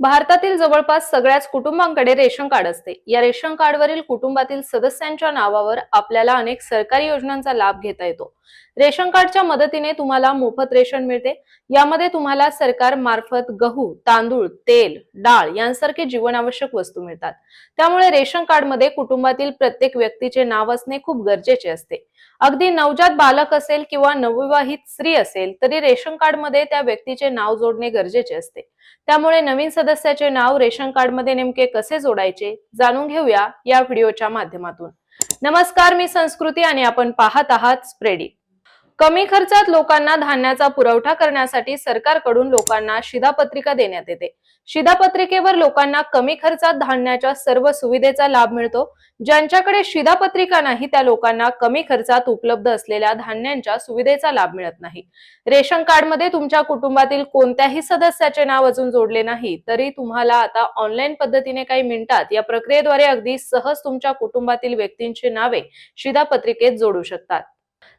भारतातील जवळपास सगळ्याच कुटुंबांकडे रेशन कार्ड असते. या रेशन कार्डवरील कुटुंबातील सदस्यांच्या नावावर आपल्याला अनेक सरकारी योजनांचा लाभ घेता येतो. रेशन कार्डच्या मदतीने तुम्हाला मोफत रेशन मिळते. यामध्ये तुम्हाला सरकार मार्फत गहू तांदूळ तेल डाळ यांसारखे जीवनावश्यक वस्तू मिळतात. त्यामुळे रेशन कार्डमध्ये कुटुंबातील प्रत्येक व्यक्तीचे नाव असणे खूप गरजेचे असते. अगदी नवजात बालक असेल किंवा नवविवाहित स्त्री असेल तरी रेशन कार्डमध्ये त्या व्यक्तीचे नाव जोडणे गरजेचे असते. त्यामुळे नवीन सदस्याचे नाव रेशन कार्डमध्ये नेमके कसे जोडायचे जाणून घेऊया या व्हिडिओच्या माध्यमातून. नमस्कार मी संस्कृती आणि आपण पाहत आहात स्प्रेडी कमी खर्चात लोकांना धान्याचा पुरवठा करण्यासाठी सरकारकडून लोकांना शिधापत्रिका देण्यात येते. शिधापत्रिकेवर लोकांना कमी खर्चात धान्याच्या सर्व सुविधेचा लाभ मिळतो. ज्यांच्याकडे शिधापत्रिका नाही त्या लोकांना कमी खर्चात उपलब्ध असलेल्या धान्यांच्या सुविधेचा लाभ मिळत नाही. रेशन कार्डमध्ये तुमच्या कुटुंबातील कोणत्याही सदस्याचे नाव अजून जोडले नाही तरी तुम्हाला आता ऑनलाईन पद्धतीने काही मिनिटात या प्रक्रियेद्वारे अगदी सहज तुमच्या कुटुंबातील व्यक्तींची नावे शिधापत्रिकेत जोडू शकतात.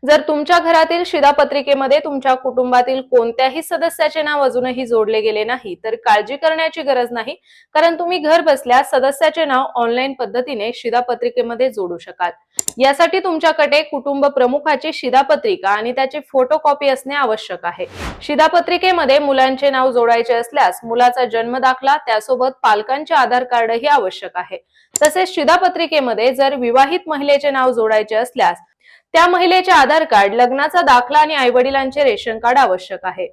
जर तुमच्या घरातील शिधापत्रिकेमध्ये तुमच्या कुटुंबातील कोणत्याही सदस्याचे नाव अजूनही जोडले गेले नाही तर काळजी करण्याची गरज नाही. कारण तुम्ही घर बसल्या सदस्याचे नाव ऑनलाईन पद्धतीने शिधापत्रिकेमध्ये जोडू शकाल. यासाठी तुमच्याकडे कुटुंब प्रमुखाची शिधापत्रिका आणि त्याची फोटोकॉपी असणे आवश्यक आहे. शिधापत्रिकेमध्ये मुलांचे नाव जोडायचे असल्यास मुलाचा जन्म दाखला त्यासोबत पालकांचे आधार कार्डही आवश्यक आहे. तसेच शिधापत्रिकेमध्ये जर विवाहित महिलेचे नाव जोडायचे असल्यास त्या महिलेचे आधार कार्ड लग्नाचा दाखला आणि आई वडिलांचे रेशन कार्ड आवश्यक आहे.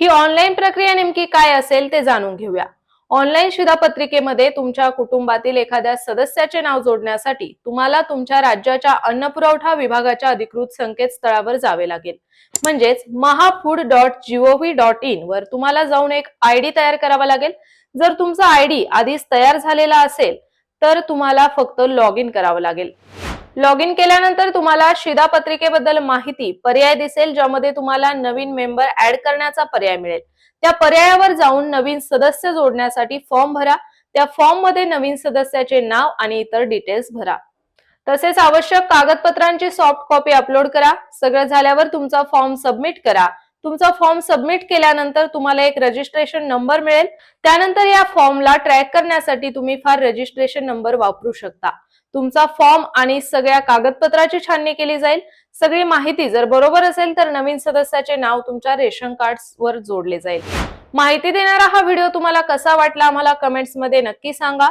ही ऑनलाईन प्रक्रिया नेमकी काय असेल ते जाणून घेऊया. ऑनलाईन शिधापत्रिकेमध्ये तुमच्या कुटुंबातील एखाद्या सदस्याचे नाव जोडण्यासाठी तुम्हाला तुमच्या राज्याच्या अन्न पुरवठा विभागाच्या अधिकृत संकेतस्थळावर जावे लागेल. म्हणजेच Mahafood dot G O V dot in वर तुम्हाला जाऊन एक आय डी तयार करावा लागेल. जर तुमचा आय डी आधीच तयार झालेला असेल तर तुम्हाला फक्त लॉग इन करावं लागेल. लॉग इन केल्यानंतर तुम्हाला शिधापत्रिकेबद्दल माहिती पर्याय दिसेल ज्यामध्ये तुम्हाला नवीन मेंबर ऍड करण्याचा पर्याय मिळेल. त्या पर्यायावर जाऊन नवीन सदस्य जोडण्यासाठी फॉर्म भरा. त्या फॉर्ममध्ये नवीन सदस्याचे नाव आणि इतर डिटेल्स भरा. तसेच आवश्यक कागदपत्रांची सॉफ्ट कॉपी अपलोड करा. सगळं झाल्यावर तुमचा फॉर्म सबमिट करा. तुमचा फॉर्म सबमिट केल्यानंतर तुम्हाला एक रजिस्ट्रेशन नंबर मिळेल. त्यानंतर या फॉर्मला ट्रॅक करण्यासाठी तुम्ही फार रजिस्ट्रेशन नंबर वापरू शकता. तुमचा फॉर्म आणि सगळ्या कागदपत्राची छाननी केली जाईल. सगळी माहिती जर बरोबर असेल तर नवीन सदस्याचे नाव तुमच्या रेशन कार्ड वर जोडले जाईल. माहिती देणारा हा व्हिडिओ तुम्हाला कसा वाटला आम्हाला कमेंट्समध्ये नक्की सांगा.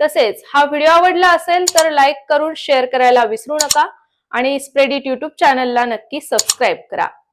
तसेच हा व्हिडिओ आवडला असेल तर लाईक करून शेअर करायला विसरू नका. आणि स्प्रेडिट युट्यूब चॅनलला नक्की सबस्क्राईब करा.